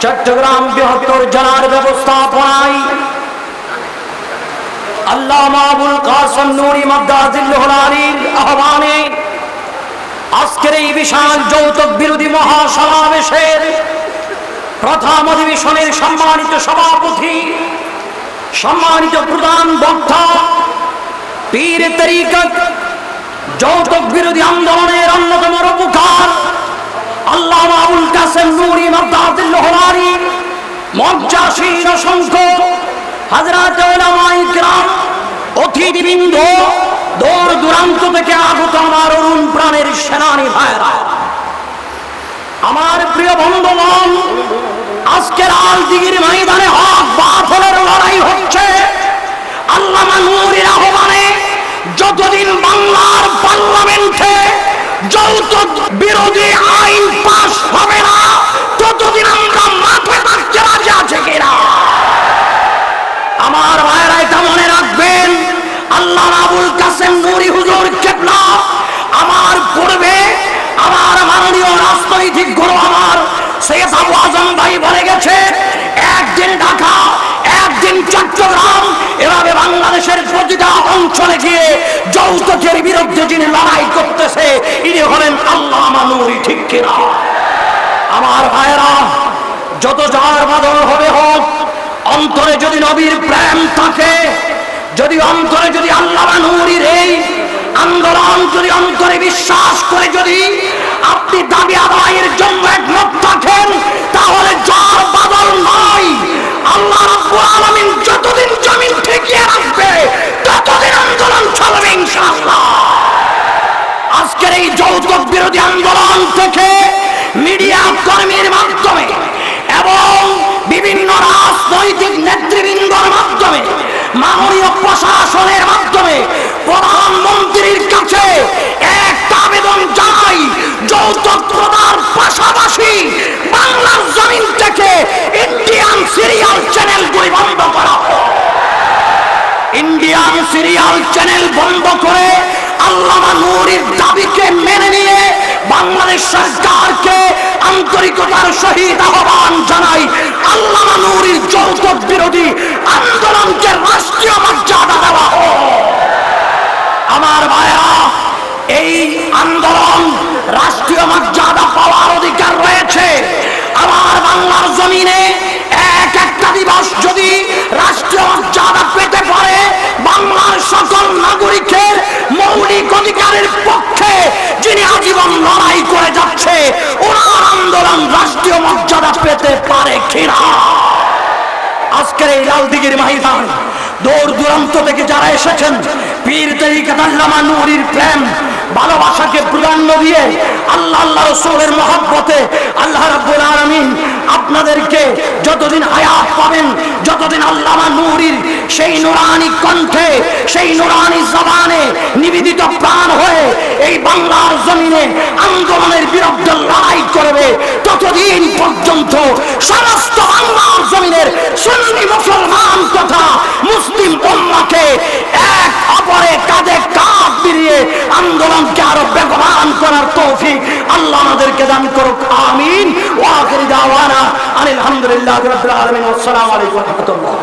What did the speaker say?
চট্টগ্রাম বৃহত্তর জেলার ব্যবস্থাপনায় আল্লাহ মাহবুল কাসম নুরি মদ্দাজিল্লুল আলীর আহ্বানে আজকের এই বিশাল যৌতুক বিরোধী মহাসমাবেশের প্রথম অধিবেশনের সম্মানিত সভাপতি, সম্মানিত প্রধান বক্তা, পীর তরিকত যৌতুক বিরোধী আন্দোলনের অন্যতম রূপকার আল্লাহ কাসেম নুরি মদ্দাদুল্লাহরি মজ্জাসীন অসংখ্য হাজরাত ওলামাই গ্রাম অতিথিবৃন্দ দূর দূরান্ত থেকে আগত আমার অরুণ প্রাণের সেনানী ভাইরা আমার প্রিয় বন্ধুগণ আজকের আলদিগির ময়দানে হক বাথলের লড়াই হচ্ছে। আল্লামা নূরের আহ্বানে যতদিন বাংলার পার্লামেন্টে যৌতুক বিরোধী আইন পাশ হবে না ততদিন আমরা মাঠে থাকতে রাজি আছে কিনা? আমার ভাইয়েরা এটা মনে রাখবেন, আল্লাহ আবুল কাসেম নুরি হুজুর কেবলা আমার পূর্বে আমার মাননীয় রাজনৈতিক গুরু আমার সৈয়দ আবু আজম ভাই বলে গেছে, একদিন ঢাকা, একদিন চট্টগ্রাম, এভাবে বাংলাদেশের প্রতিটা অঞ্চলে গিয়ে যৌতুকের বিরুদ্ধে যিনি লড়াই করতেছে, ইনি হলেন আল্লাহ মানুরি ঠিক কিনা? আমার ভাইরা যত যার বাদল হবে হোক, অন্তরে যদি নবীর প্রেম থাকে, যদি অন্তরে যদি আল্লাহ নুরির এই আন্দোলন, যদি অন্তরে বিশ্বাস করে যদি নেতৃবৃন্দর মাধ্যমে, মাননীয় প্রশাসনের মাধ্যমে প্রধানমন্ত্রীর কাছে একটা আবেদন জানাই যৌতুক প্রদান পাশাপাশি বাংলার জমিন থেকে ইন্ডিয়ান সিরিয়াল চ্যানেলগুলি বন্ধ করা। ইন্ডিয়ান সিরিয়াল চ্যানেল বন্ধ করে আল্লামা নূরের দাবিকে মেনে নিয়ে বাংলাদেশ সরকারকে আন্তরিকতার সহিত আহ্বান জানাই। আল্লামা নূরের যৌতুক বিরোধী আন্দোলনকে রাষ্ট্রীয় মর্যাদা দেওয়া আমার ভাইয়া এই আন্দোলন রাষ্ট্রীয় মর্যাদা পাওয়ার অধিকার রয়েছে। আমার বাংলার জমিনে এক একটা দিবস যদি রাষ্ট্রীয় মর্যাদা পেতে পারে, বাংলার সকল নাগরিকের মৌলিক অধিকারের পক্ষে যিনি আজীবন লড়াই করে যাচ্ছে আন্দোলন রাষ্ট্রীয় মর্যাদা পেতে পারে আজকের এই ময়দান, দূর দূরান্ত থেকে যারা এসেছেন, পীর তরিকাত আল্লামা নুরির প্রেম, ভালোবাসাকে প্রাধান্য দিয়ে আল্লাহ আল্লাহ রসুলের আল্লাহ আপনাদেরকে যতদিন হায়াত পাবেন সেই নুরানি কণ্ঠে, সেই নুরানি জবানে নিবেদিত প্রাণ হয়ে এই বাংলার জমিনে আন্দোলনের বিরুদ্ধে লড়াই করবে। ততদিন পর্যন্ত সমস্ত বাংলার জমিনের সুন্নি মুসলমান তথা মুসলিম উম্মাকে এক অপরে কাঁধে কাঁধ মিলিয়ে আন্দোলনকে আরও বেগবান করার তৌফিক আল্লাহ আমাদেরকে দান করুক। আমিন। ওয়া আখির দাওয়ানা আলহামদুলিল্লাহি রাব্বিল আলামিন। আসসালামু আলাইকুম ওয়া রাহমাতুল্লাহ।